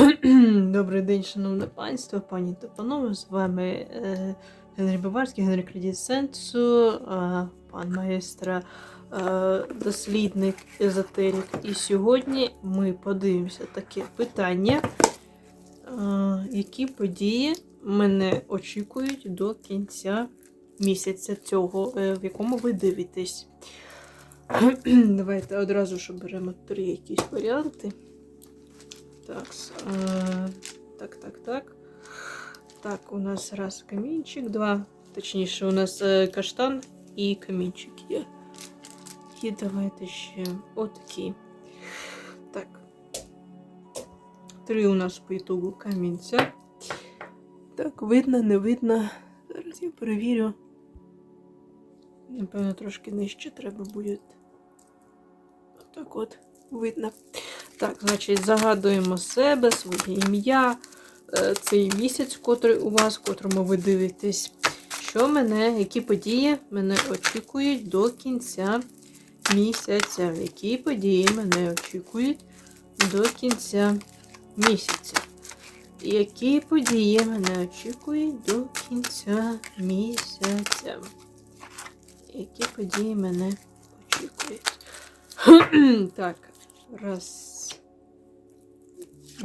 Добрий день, шановне панство, пані та панове. З вами е, Генрій Баварський, Генрій Кредит Сенсу, е, пан маестра, е, дослідник езотерик. І сьогодні ми подивимося таке питання, е, які події мене очікують до кінця місяця цього, е, в якому ви дивитесь. Давайте одразу ж беремо три якісь варіанти. Так, е, так, так, так. Так, у нас раз камінчик, два. Точніше, у нас е, каштан і камінчик є. І давайте ще отакі. Так. Три у нас по ітогу камінця. Так, видно, не видно. Зараз я перевірю. Напевно, трошки нижче треба буде. Отак от видно. Так, значить, загадуємо себе, своє ім'я, е, цей місяць, котрий у вас, котрому ви дивитесь, що мене, які події мене очікують до кінця місяця. Які події мене очікують до кінця місяця. Які події мене очікують до кінця місяця? Які події мене очікують? так, раз,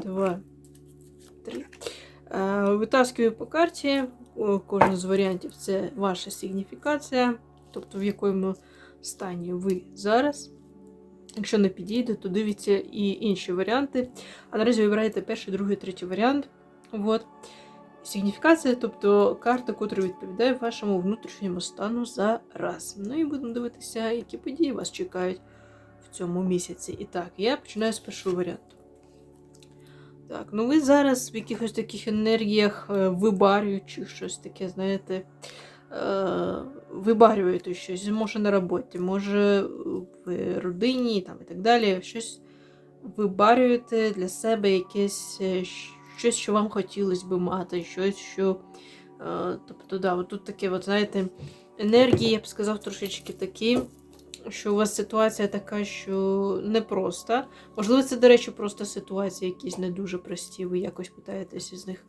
два, три. Е, Витаскую по карті. Кожен з варіантів це ваша сигніфікація, тобто в якому стані ви зараз. Якщо не підійде, то дивіться і інші варіанти. А наразі вибираєте перший, другий, третій варіант. От. Сигніфікація, тобто карта, котра відповідає вашому внутрішньому стану зараз. Ну і будемо дивитися, які події вас чекають в цьому місяці. І так, я починаю з першого варіанту. Так, ну ви зараз в якихось таких енергіях е, вибарюючих щось таке, знаєте, е, вибарюєте щось, може на роботі, може в родині там, і так далі. Щось вибарюєте для себе якесь е, щось, що вам хотілося би мати, щось, що. Тобто, да, от тут таке, от, знаєте, енергії, я б сказав, трошечки такі, що у вас ситуація така, що непроста. Можливо, це, до речі, просто ситуації якісь не дуже прості, ви якось питаєтеся з них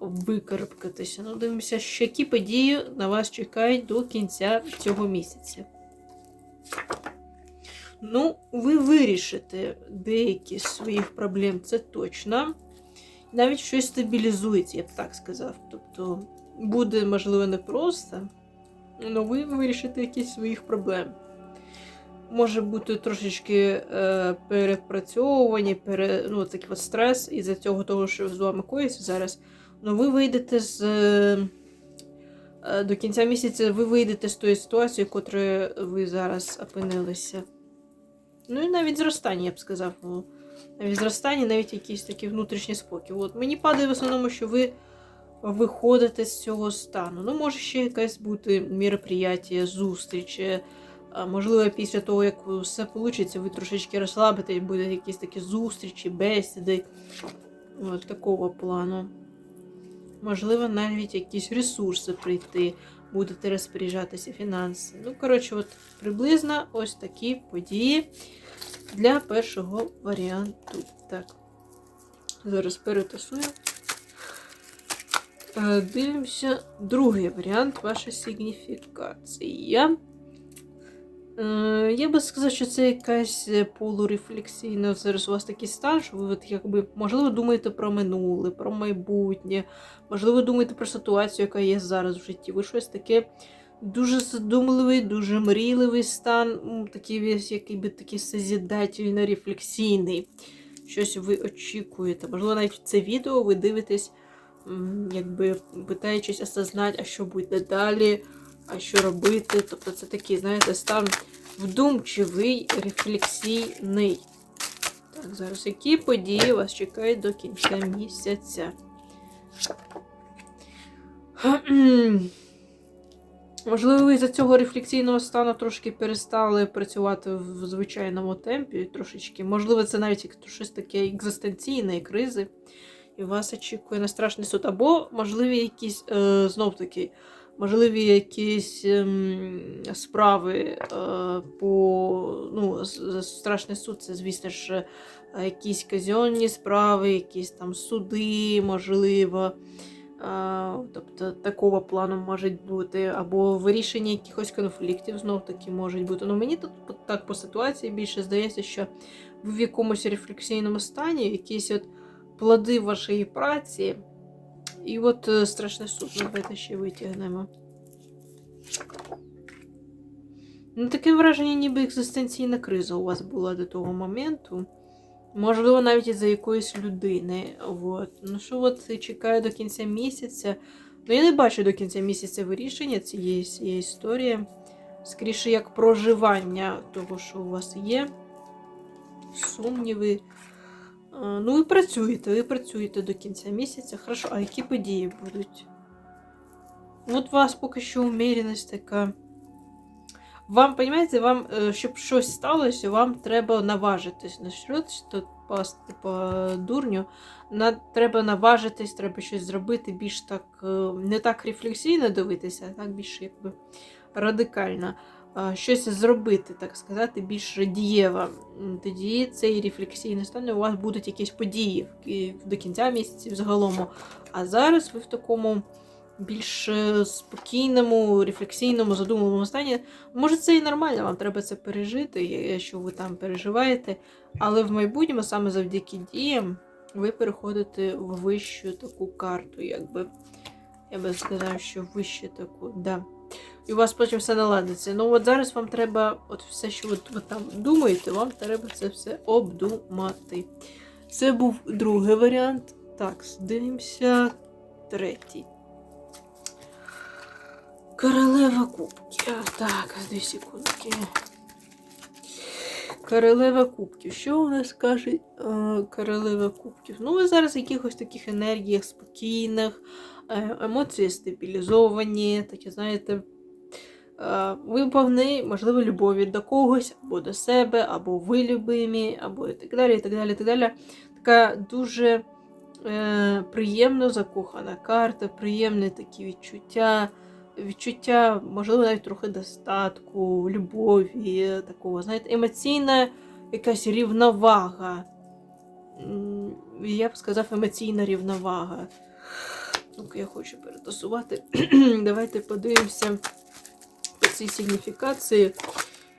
викарабкатися. Ну, дивимося, що які події на вас чекають до кінця цього місяця. Ну, ви вирішите деякі з своїх проблем, це точно. Навіть щось стабілізується, я б так сказав. Тобто буде, можливо, непросто, але ви вирішите якісь своїх проблем може бути трошечки е, перепрацьовувані, пере, ну, такий от стрес із-за цього того, що з вами коїться зараз. Ну, ви вийдете з. Е, е, до кінця місяця ви вийдете з тої ситуації, в котрої ви зараз опинилися. Ну і навіть зростання, я б сказав. Навіть зростання, навіть якийсь такий внутрішній спокій. От мені падає в основному, що ви виходите з цього стану. Ну, може ще якась бути мероприятие, зустріч. Можливо, після того, як все вийде, ви трошечки розслабитесь, будуть якісь такі зустрічі, бесіди от такого плану. Можливо, навіть якісь ресурси прийти, будете розпоряджатися фінанси. Ну, коротше, от приблизно ось такі події для першого варіанту. Так, зараз перетасую. Е, Дивимося другий варіант ваша сигніфікація. Е, Я би сказав, що це якась е, полурефлексійна зараз у вас такий стан, що ви от якби, можливо, думаєте про минуле, про майбутнє, можливо, думаєте про ситуацію, яка є зараз в житті. Ви щось таке дуже задумливий, дуже мрійливий стан, такий весь, який би такий созідательно рефлексійний. Щось ви очікуєте. Можливо, навіть це відео ви дивитесь, якби питаючись осознати, а що буде далі а що робити. Тобто це такий, знаєте, стан вдумчивий, рефлексійний. Так, зараз які події вас чекають до кінця місяця? Можливо, ви за цього рефлексійного стану трошки перестали працювати в звичайному темпі трошечки. Можливо, це навіть як щось таке екзистенційне кризи, і вас очікує на страшний суд. Або, можливі, якісь, е, знов таки, можливі якісь ем, справи е, по ну, страшний суд, це, звісно ж, е, якісь казенні справи, якісь там суди, можливо. А, тобто такого плану можуть бути, або вирішення якихось конфліктів знов таки можуть бути. Ну мені тут так по ситуації більше здається, що ви в якомусь рефлексійному стані, якісь от плоди вашої праці, і от е, страшний суд, давайте ще витягнемо. Ну, таке враження, ніби екзистенційна криза у вас була до того моменту. Можливо, навіть із-за якоїсь людини. От. Ну що от чекаю до кінця місяця. Ну, я не бачу до кінця місяця вирішення цієї, цієї історії. Скоріше, як проживання того, що у вас є. Сумніви. Ну, ви працюєте, ви працюєте до кінця місяця. Хорошо, а які події будуть? От у вас поки що уміряність така. Вам, понимаете, вам, е, щоб щось сталося, вам треба наважитись на щось, тут пасти по дурню. На, треба наважитись, треба щось зробити більш так, е, не так рефлексійно дивитися, а так більш якби радикально. Щось зробити, так сказати, більш дієво. Тоді цей рефлексійний стан у вас будуть якісь події до кінця місяця загалом. А зараз ви в такому більш е, спокійному, рефлексійному, задумливому стані. Може, це і нормально, вам треба це пережити, якщо ви там переживаєте. Але в майбутньому, саме завдяки діям, ви переходите в вищу таку карту, якби. Я би сказав, що вище таку, да. І у вас потім все наладиться. Ну от зараз вам треба, от все, що ви, ви там думаєте, вам треба це все обдумати. Це був другий варіант. Так, дивимося. Третій. Королева кубків. Так, дві секундки. Королева кубків. Що у нас каже е, королева кубків? Ну, ви зараз в якихось таких енергіях спокійних, е, емоції стабілізовані, такі, знаєте, ви повні, можливо, любові до когось, або до себе, або ви любимі, або і так далі, і так далі, і так далі. Така дуже е, приємно закохана карта, приємні такі відчуття відчуття, можливо, навіть трохи достатку, любові, такого, знаєте, емоційна якась рівновага. Я б сказав, емоційна рівновага. Ну-ка, я хочу перетасувати. Давайте подивимося цій сигніфікації,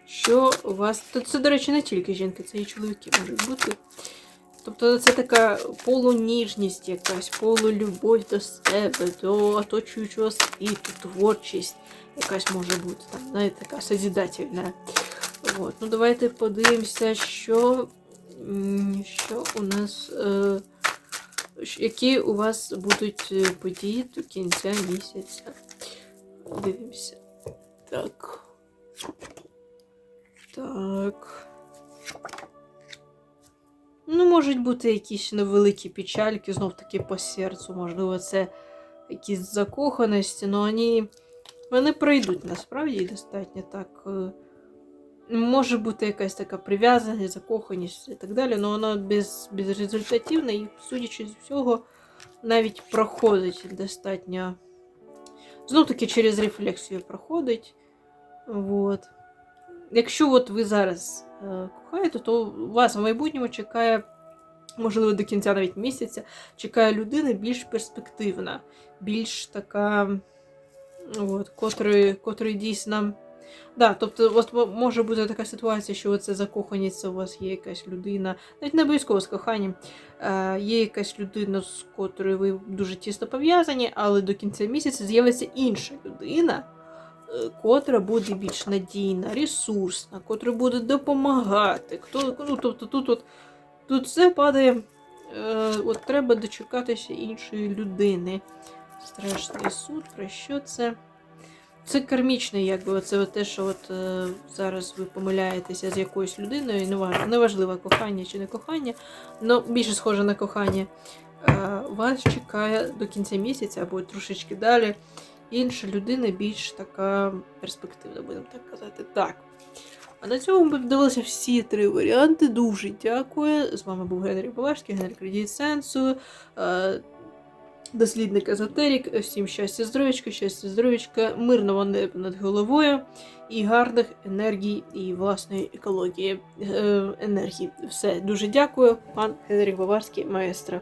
що у вас. Тут це, до речі, не тільки жінки, це і чоловіки можуть бути. Тобто це така полуніжність якась, полулюбов до себе, до оточуючого світу, творчість якась може бути, там, знаєте, така созидательна. От. Ну, давайте подивимося, що, що у нас, е, які у вас будуть е, події до кінця місяця. Дивимося. Так. Так. Ну, можуть бути якісь невеликі печальки, знов таки по серцю. Можливо, це якісь закоханості, але вони, вони пройдуть насправді достатньо так. е, Може бути якась така прив'язаність, закоханість і так далі, але воно без, безрезультативне і, судячи з всього, навіть проходить достатньо. Знов таки через рефлексію проходить. Вот. Якщо от ви зараз е, кохаєте, то вас в майбутньому чекає, можливо, до кінця навіть місяця, чекає людина більш перспективна, більш така, от, котрий, котрий дійсно. Да, тобто, от може бути така ситуація, що це закоханість, у вас є якась людина, навіть не обов'язково з коханням, е, є якась людина, з котрою ви дуже тісно пов'язані, але до кінця місяця з'явиться інша людина, котра буде більш надійна, ресурсна, котра буде допомагати. Хто, ну, тобто тут, от, тут все падає. Е, от треба дочекатися іншої людини. Страшний суд, про що це? Це кармічне, якби це те, що от е, зараз ви помиляєтеся з якоюсь людиною, неважливо, неважливо кохання чи не кохання, але більше схоже на кохання. Е, вас чекає до кінця місяця або трошечки далі. Інша людина більш така перспективна, будемо так казати. Так. А на цьому ми подивилися всі три варіанти. Дуже дякую. З вами був Генрій Баварський, Генрій Кредит Сенсу. Е, дослідник езотерік. Всім щастя, здоров'ячка, щастя, здоров'ячка, мирного неба над головою і гарних енергій і власної екології е, енергії. Все, дуже дякую, пан Генріх Баварський, маестро.